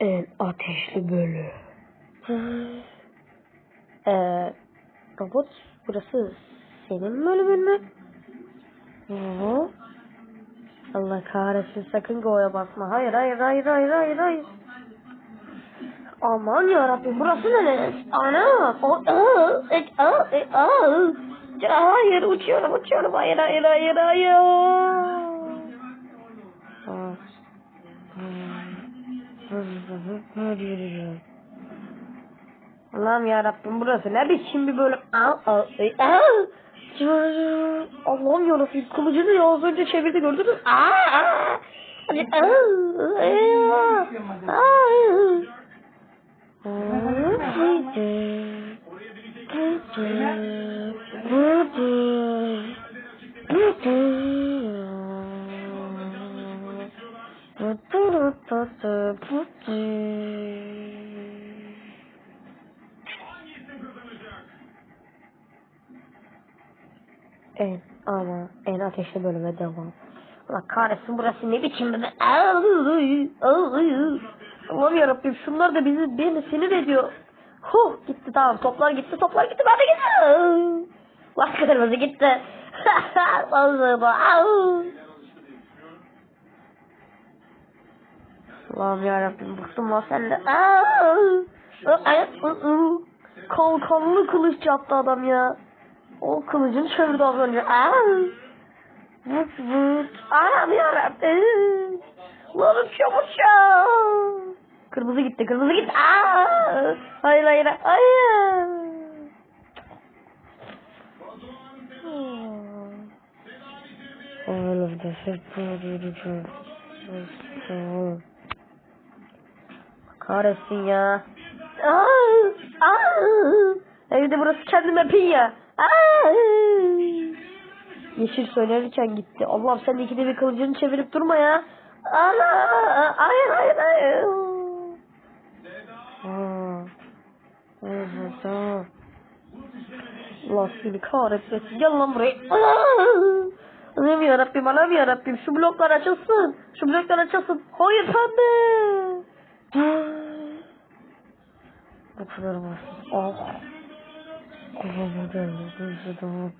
En ateşli bölü. Ee, robot burası senin bölümün mü? Hı. Allah kahretsin sakın goya basma. Hayır hayır hayır hayır hayır hayır. Aman yarabbim burası ne? Ana! O, aa, e, aa, e, aa. Ya, Hayır uçuyorum uçuyorum. Hayır hayır hayır hayır. Böyle yürüyorum. Allah'ım yarabbim burası ne biçim bir böyle al al al. Allah'ım yarabbim kılıcını ya az önce çevirdi gördünüz. Aa, aa, aa. En ama en ateşli bölüme devam. Allah kahretsin burası ne biçim bir Allah'ım yarabbim şunlar da bizi beni sinir ediyor. Huh gitti tamam toplar gitti toplar gitti ben de gitti. Bak kırmızı gitti. Allah'ım Allah'ım yarabbim bıktım lan senle. Kalkanlı kılıç yaptı adam ya. O kılıcını çevirdi az önce. Vıt vıt. Anam yarabbim. Lan uçuyor uçuyor. Kırmızı gitti kırmızı gitti. Aa! Hayır hayır hayır. All of the Kahretsin ya. Aa! Aa! Evde burası kendi map'in ya. Aa! Yeşil söylenirken gitti. Allah'ım sen de ikide bir kılıcını çevirip durma ya. Ana! Hayır hayır hayır. Allah seni kahretmesin. Gel lan buraya. Allah'ım yarabbim, Allah'ım yarabbim. Şu bloklar açılsın. Şu bloklar açılsın. Hayır pembe. Bu kadar basit. Oh. Tamam.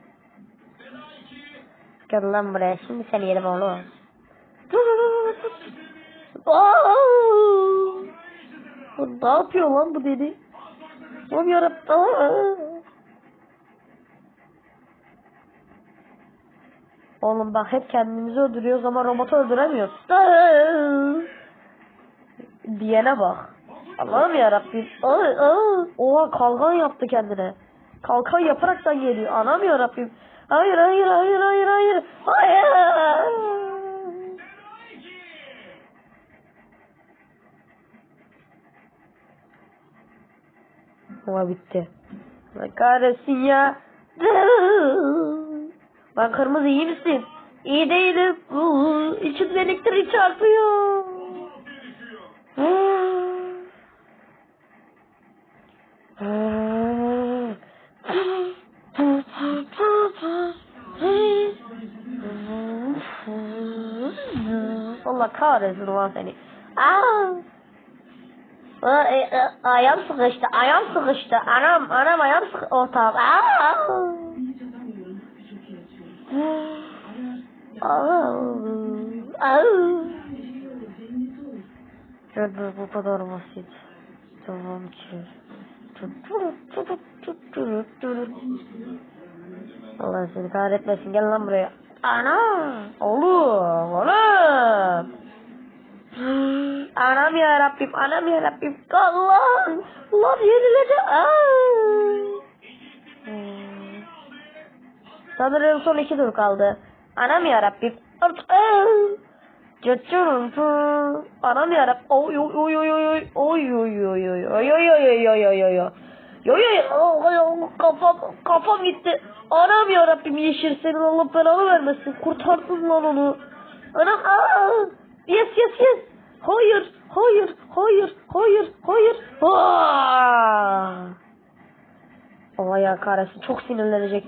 Gel lan buraya. Şimdi seni yerim oğlum. Bu ne yapıyor lan bu dedi? Oğlum yarabbim. Oğlum bak hep kendimizi öldürüyoruz ama robotu öldüremiyoruz. Diyene bak. Allah'ım yarabbim. Aa, aa. Oha kalkan yaptı kendine. Kalkan yaparaktan geliyor. Anam yarabbim. Hayır hayır hayır hayır hayır. Hayır. Ama bitti. Allah kahretsin ya. Lan kırmızı iyi misin? İyi değilim. İçimde elektrik çarpıyor. Allah kahretsin ulan seni. Aa! Aa, e, e, ayağım sıkıştı, ayağım sıkıştı. Anam, anam ayağım sıkıştı. Oh tamam. Aa! Aa! Aa! Şurada bu kadar basit. Tamam ki. Allah seni kahretmesin gel lan buraya. Ana! Oğlum! Anam ya Rabbim, anam ya Rabbim. Allah! Allah yeniledi. Sanırım son iki tur kaldı. Anam ya Rabbim. Cıçırım Anam ya Rabbim. Oy oy oy oy oy oy oy oy oy oy oy oy oy oy oy oy Yo yo yo kafam kafam gitti. Anam ya Rabbim yeşil senin Allah belanı vermesin. Kurtardın lan onu. Anam aa! Yes yes yes. Hayır, hayır, hayır, hayır, hayır. Aa! Allah ya kahretsin çok sinirlenecek.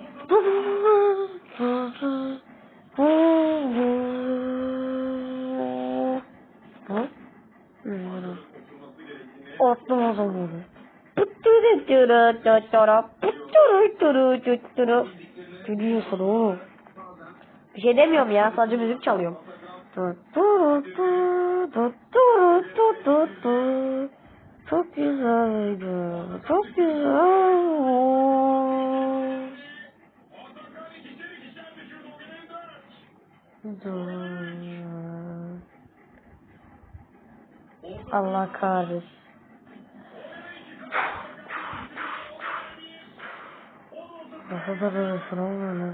Attım o zaman. Ne diyorsun oğlum? Bir şey demiyorum ya sadece müzik çalıyorum. Çok güzeldi. Çok güzel. Allah kahretsin. Nasıl da böyle sıralı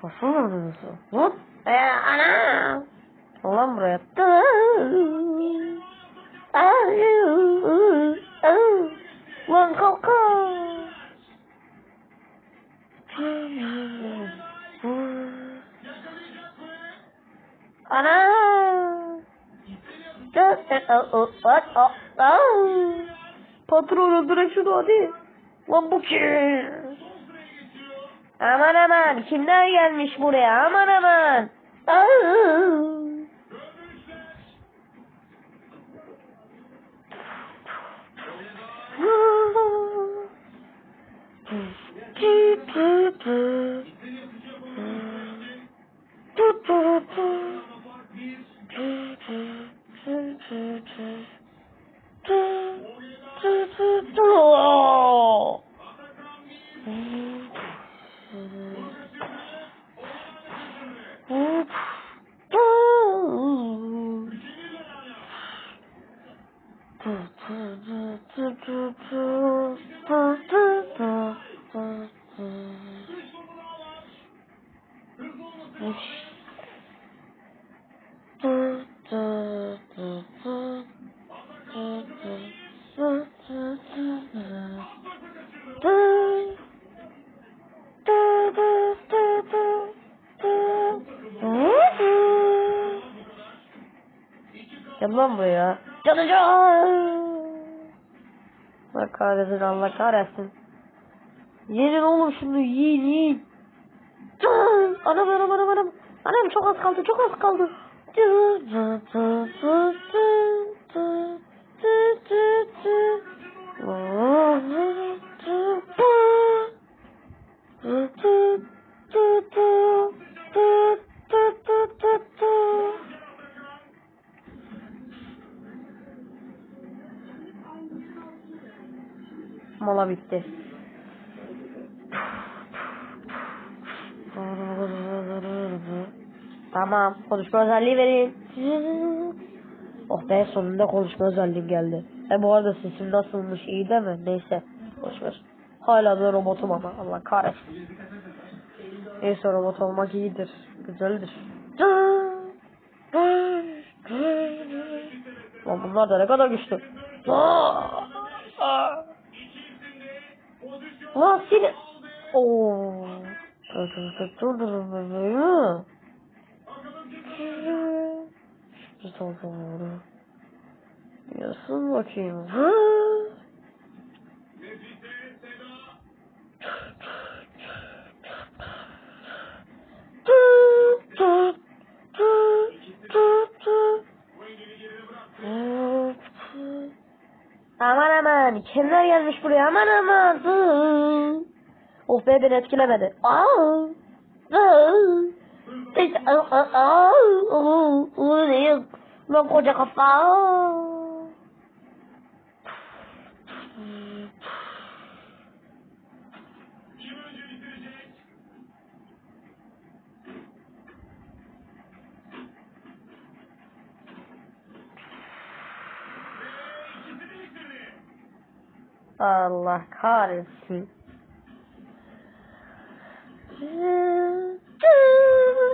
Koşma mı Hop. Ee, ana. Ulan buraya. Lan kalka. Ana. Patron öldürün şunu hadi. Lan bu kim? Aman aman kimler gelmiş buraya aman aman. 嘟，嘟嘟嘟嘟嘟嘟嘟嘟嘟嘟嘟嘟嘟哦。嘟嘟嘟嘟嘟嘟嘟嘟。Gel lan buraya. Canacağım. Allah kahretsin Allah kahretsin. Yenin oğlum şunu yiyin yiyin. Anam anam anam anam. Anam çok az kaldı çok az kaldı. Mola bitti. Tamam. Konuşma özelliği verin. Oh be sonunda konuşma özelliğim geldi. E bu arada sesim nasılmış iyi değil mi? Neyse. Boşver. Hala da robotum ama. Allah kahretsin. Neyse robot olmak iyidir. Güzeldir. Lan bunlar da ne kadar güçlü. Lan seni... Oo. Dur dur dur dur. Bir tarafa doğru. Yasın bakayım. Ha? Aman aman kimler gelmiş buraya aman aman. Oh be etkilemedi. Aa. Aa. İşte, aa, aa, aa, aa, aa, ne yok. Lan koca kafa. Allah kahretsin.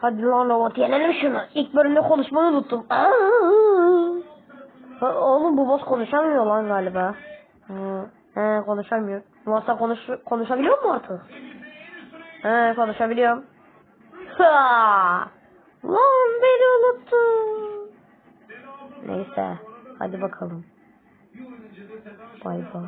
Hadi lan robot yenelim şunu. İlk bölümde konuşmayı unuttum. Aa! Oğlum bu boss konuşamıyor lan galiba. He konuşamıyor. Masa konuş konuşabiliyor mu artık? He konuşabiliyorum. Ha! Lan beni unuttun. Neyse hadi bakalım. Bay bay.